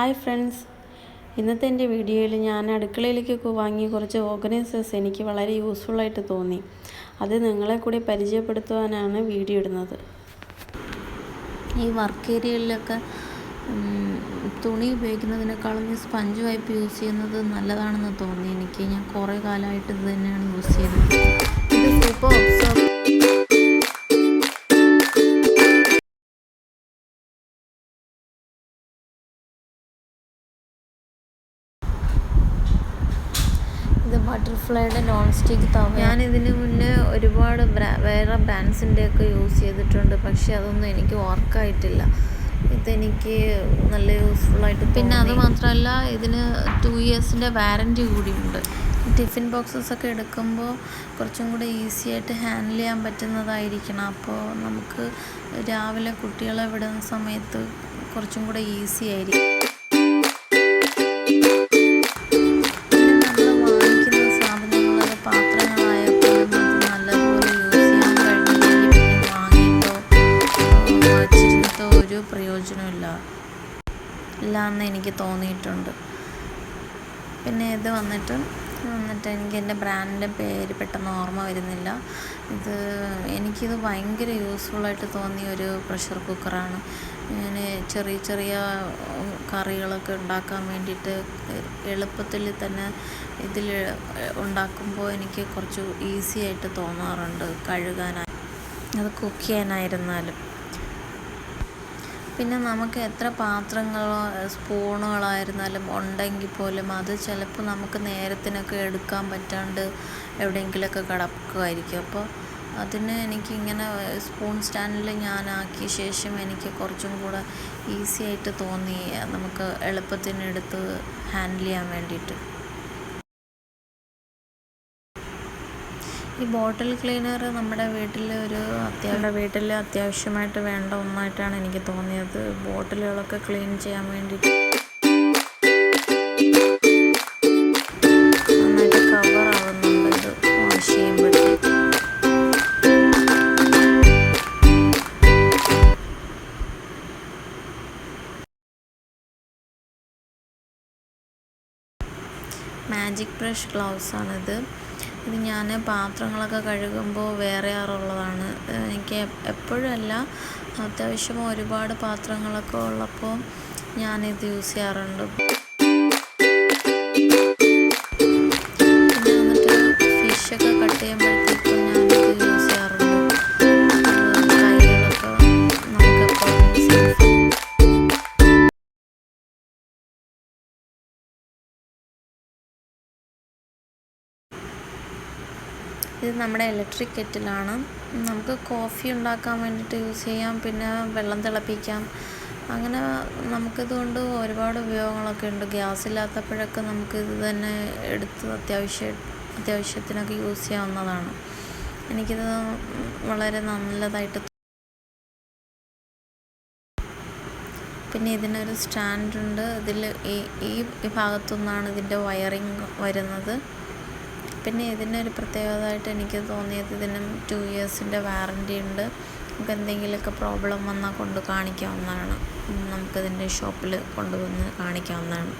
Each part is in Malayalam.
Hi friends. ഇന്നത്തെ എന്റെ വീഡിയോയിൽ ഞാൻ അടുക്കളയിലേക്കൊക്കെ വാങ്ങിയ കുറച്ച് ഓർഗനൈസേഴ്സ് എനിക്ക് വളരെ യൂസ്ഫുള്ളായിട്ട് തോന്നി. അത് നിങ്ങളെ കൂടി പരിചയപ്പെടുത്തുവാനാണ് വീഡിയോ ഇടുന്നത്. ഈ വർക്ക് ഏരിയകളിലൊക്കെ തുണി ഉപയോഗിക്കുന്നതിനേക്കാളും ഈ സ്പഞ്ച് വൈപ്പ് യൂസ് ചെയ്യുന്നത് നല്ലതാണെന്ന് തോന്നി എനിക്ക്. ഞാൻ കുറേ കാലമായിട്ട് ഇത് തന്നെയാണ് യൂസ് ചെയ്യുന്നത്. ഇത് സൂപ്പർ ഒബ്സർവ് ബട്ടർഫ്ലൈയുടെ നോൺ സ്റ്റിക്ക് തവ ഞാൻ ഇതിന് മുന്നേ ഒരുപാട് ബ്രാ വേറെ ബ്രാൻഡ്സിന്റെ ഒക്കെ യൂസ് ചെയ്തിട്ടുണ്ട് പക്ഷേ അതൊന്നും എനിക്ക് വർക്കായിട്ടില്ല ഇതെനിക്ക് നല്ല യൂസ്ഫുൾ ആയിട്ട് പിന്നെ അത് മാത്രമല്ല ഇതിന് ടു ഇയേഴ്സിന്റെ വാറന്റി കൂടിയുണ്ട്. ടിഫിൻ ബോക്സസ് ഒക്കെ എടുക്കുമ്പോൾ കുറച്ചും കൂടെ ഈസി ആയിട്ട് ഹാൻഡിൽ ചെയ്യാൻ പറ്റുന്നതായിരിക്കണം. അപ്പോൾ നമുക്ക് രാവിലെ കുട്ടികളെ വിടുന്ന സമയത്ത് കുറച്ചും കൂടെ ഈസി ആയിരിക്കും. ഇല്ല എന്ന് എനിക്ക് തോന്നിയിട്ടുണ്ട്. പിന്നെ ഇത് വന്നിട്ട് വന്നിട്ട് എനിക്ക് എന്റെ ബ്രാൻഡിന്റെ പേര് പെട്ടെന്ന് ഓർമ്മ വരുന്നില്ല. ഇത് എനിക്കിത് ഭയങ്കര യൂസ്ഫുള്ളായിട്ട് തോന്നിയ ഒരു പ്രഷർ കുക്കറാണ് ഇങ്ങനെ ചെറിയ ചെറിയ കറികളൊക്കെ ഉണ്ടാക്കാൻ വേണ്ടിയിട്ട് എളുപ്പത്തിൽ തന്നെ ഇതിൽ ഉണ്ടാക്കുമ്പോൾ എനിക്ക് കുറച്ച് ഈസി ആയിട്ട് തോന്നാറുണ്ട് കഴുകാനായി. അത് കുക്ക് ചെയ്യാനായിരുന്നാലും. പിന്നെ നമുക്ക് എത്ര പാത്രങ്ങളോ സ്പൂണുകളായിരുന്നാലും ഉണ്ടെങ്കിൽ പോലും അത് ചിലപ്പോൾ നമുക്ക് നേരത്തിനൊക്കെ എടുക്കാൻ പറ്റാണ്ട് എവിടെയെങ്കിലുമൊക്കെ കിടക്കുമായിരിക്കും. അപ്പോൾ അതിന് എനിക്കിങ്ങനെ സ്പൂൺ സ്റ്റാൻഡിൽ ഞാനാക്കിയ ശേഷം എനിക്ക് കുറച്ചും കൂടെ ഈസി ആയിട്ട് തോന്നി. നമുക്ക് എളുപ്പത്തിന് എടുത്ത് ഹാൻഡിൽ ചെയ്യാൻ വേണ്ടിയിട്ട്. ഈ ബോട്ടിൽ ക്ലീനർ നമ്മുടെ വീട്ടിൽ ഒരു അത്യാവശ്യം വീട്ടിൽ അത്യാവശ്യമായിട്ട് വേണ്ട ഒന്നായിട്ടാണ് എനിക്ക് തോന്നിയത്. ബോട്ടിലുകളൊക്കെ ക്ലീൻ ചെയ്യാൻ വേണ്ടിയിട്ട് cover wash magic brush gloves ആണിത്. ഇത് ഞാൻ പാത്രങ്ങളൊക്കെ കഴുകുമ്പോൾ വേറെ ആറുള്ളതാണ് എനിക്ക് എപ്പോഴല്ല അത്യാവശ്യം ഒരുപാട് പാത്രങ്ങളൊക്കെ ഉള്ളപ്പോൾ ഞാനിത് യൂസ് ചെയ്യാറുണ്ട്. ഇത് നമ്മുടെ ഇലക്ട്രിക് കെറ്റിലാണ് നമുക്ക് കോഫി ഉണ്ടാക്കാൻ വേണ്ടിയിട്ട് യൂസ് ചെയ്യാം. പിന്നെ വെള്ളം തിളപ്പിക്കാം. അങ്ങനെ നമുക്കിതുകൊണ്ട് ഒരുപാട് ഉപയോഗങ്ങളൊക്കെ ഉണ്ട്. ഗ്യാസ് ഇല്ലാത്തപ്പോഴൊക്കെ നമുക്ക് ഇത് തന്നെ എടുത്ത് അത്യാവശ്യം അത്യാവശ്യത്തിനൊക്കെ യൂസ് ചെയ്യാവുന്നതാണ്. എനിക്കിത് വളരെ നല്ലതായിട്ട് പിന്നെ ഇതിനൊരു സ്റ്റാൻഡുണ്ട് ഇതിൽ ഈ ഈ ഭാഗത്തു നിന്നാണ് ഇതിന്റെ വയറിങ് വരുന്നത്. പിന്നെ ഇതിനൊരു പ്രത്യേകതയായിട്ട് എനിക്ക് തോന്നിയത് ഇതിനും ടു ഇയേഴ്സിന്റെ വാറന്റി ഉണ്ട്. നമുക്ക് എന്തെങ്കിലുമൊക്കെ പ്രോബ്ലം വന്നാൽ കൊണ്ട് കാണിക്കാവുന്നതാണ്. നമുക്കിതിന്റെ ഷോപ്പിൽ കൊണ്ടുവന്ന് കാണിക്കാവുന്നതാണ്.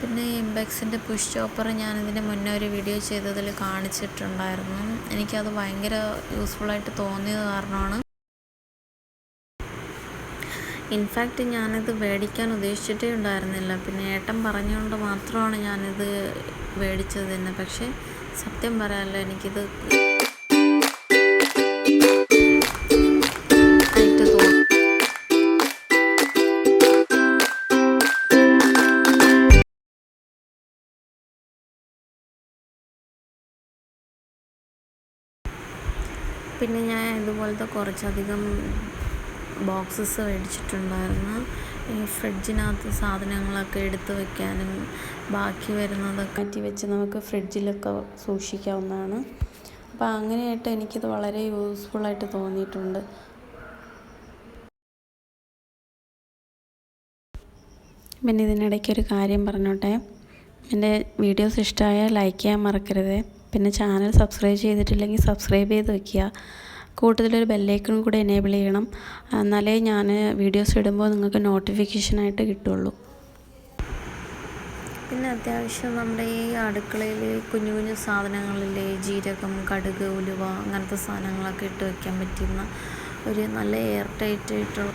പിന്നെ ഇംബെക്സിന്റെ പുഷ് ചോപ്പർ ഞാനിതിന്റെ മുന്നേ ഒരു വീഡിയോ ചെയ്തതിൽ കാണിച്ചിട്ടുണ്ടായിരുന്നു. എനിക്കത് ഭയങ്കര യൂസ്ഫുള്ളായിട്ട് തോന്നിയത് കാരണമാണ്. ഇൻഫാക്റ്റ് ഞാനിത് മേടിക്കാൻ ഉദ്ദേശിച്ചിട്ടേ ഉണ്ടായിരുന്നില്ല. പിന്നെ ഏട്ടൻ പറഞ്ഞുകൊണ്ട് മാത്രമാണ് ഞാനിത് മേടിച്ചത് തന്നെ പക്ഷേ സത്യം പറയാനല്ലോ എനിക്കിത് പിന്നെ ഞാൻ ഇതുപോലത്തെ കുറച്ചധികം ബോക്സസ് മേടിച്ചിട്ടുണ്ടായിരുന്നു. ഈ ഫ്രിഡ്ജിനകത്ത് സാധനങ്ങളൊക്കെ എടുത്ത് വെക്കാനും ബാക്കി വരുന്നതൊക്കെ മാറ്റി വെച്ച് നമുക്ക് ഫ്രിഡ്ജിലൊക്കെ സൂക്ഷിക്കാവുന്നതാണ്. അപ്പോൾ അങ്ങനെയായിട്ട് എനിക്കിത് വളരെ യൂസ്ഫുള്ളായിട്ട് തോന്നിയിട്ടുണ്ട്. പിന്നെ ഇതിനിടയ്ക്ക് ഒരു കാര്യം പറഞ്ഞോട്ടെ. എന്റെ വീഡിയോസ് ഇഷ്ടമായാൽ ലൈക്ക് ചെയ്യാൻ മറക്കരുത്. പിന്നെ ചാനൽ സബ്സ്ക്രൈബ് ചെയ്തിട്ടില്ലെങ്കിൽ സബ്സ്ക്രൈബ് ചെയ്ത് വെക്കുക. കൂടുതലൊരു ബെല്ലൈക്കൺ കൂടെ എനേബിൾ ചെയ്യണം. എന്നാലേ ഞാൻ വീഡിയോസ് ഇടുമ്പോൾ നിങ്ങൾക്ക് നോട്ടിഫിക്കേഷനായിട്ട് കിട്ടുള്ളൂ. പിന്നെ അത്യാവശ്യം നമ്മുടെ ഈ അടുക്കളയിൽ കുഞ്ഞു കുഞ്ഞു സാധനങ്ങളിലെ ജീരകം കടുക് ഉലുവ അങ്ങനത്തെ സാധനങ്ങളൊക്കെ ഇട്ട് വയ്ക്കാൻ പറ്റുന്ന ഒരു നല്ല എയർ ടൈറ്റ് ആയിട്ടുള്ള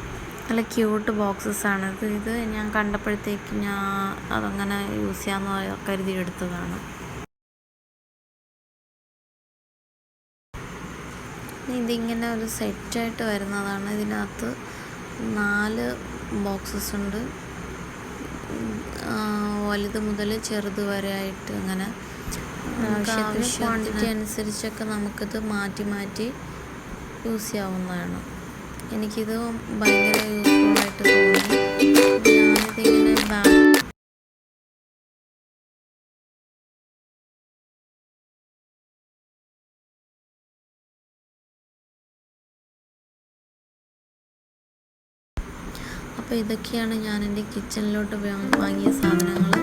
നല്ല ക്യൂട്ട് ബോക്സസ് ആണ്. ഇത് ഇത് ഞാൻ കണ്ടപ്പോഴത്തേക്ക് ഞാൻ അതങ്ങനെ യൂസ് ചെയ്യാമെന്ന് കരുതി എടുത്തതാണ് ഇതിങ്ങനെ ഒരു സെറ്റായിട്ട് വരുന്നതാണ്. ഇതിനകത്ത് നാല് ബോക്സസ് ഉണ്ട്. വലുത് മുതൽ ചെറുത് വരെ ആയിട്ട് അങ്ങനെ ക്വാണ്ടിറ്റി അനുസരിച്ചൊക്കെ നമുക്കിത് മാറ്റി മാറ്റി യൂസ് ചെയ്യാവുന്നതാണ്. എനിക്കിത് ഭയങ്കര യൂസ്ഫുൾ ആയിട്ട് തോന്നി. ഞാനിതിങ്ങനെ ബാക്ക് അപ്പോൾ ഇതൊക്കെയാണ് ഞാൻ എന്റെ കിച്ചണിലോട്ട് വാങ്ങിയ സാധനങ്ങൾ.